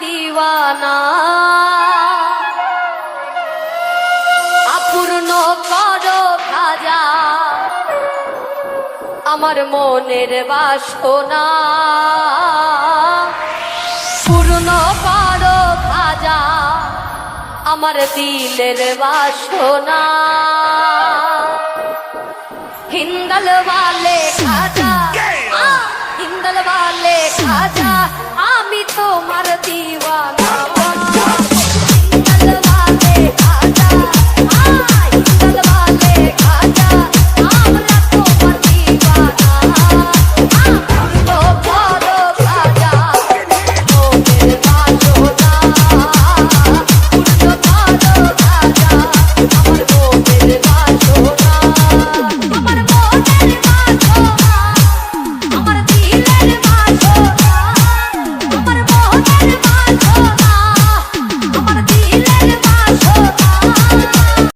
দিওয়ানা। আপূর্ণ কর ভাজা। আমার মনের বাসনা। পূর্ণ কর ভাজা। আমার দিলের বাসনা। হিন্দল বালে খাজা। হিন্দল বালে খাজা। তোমার দিওয়ানা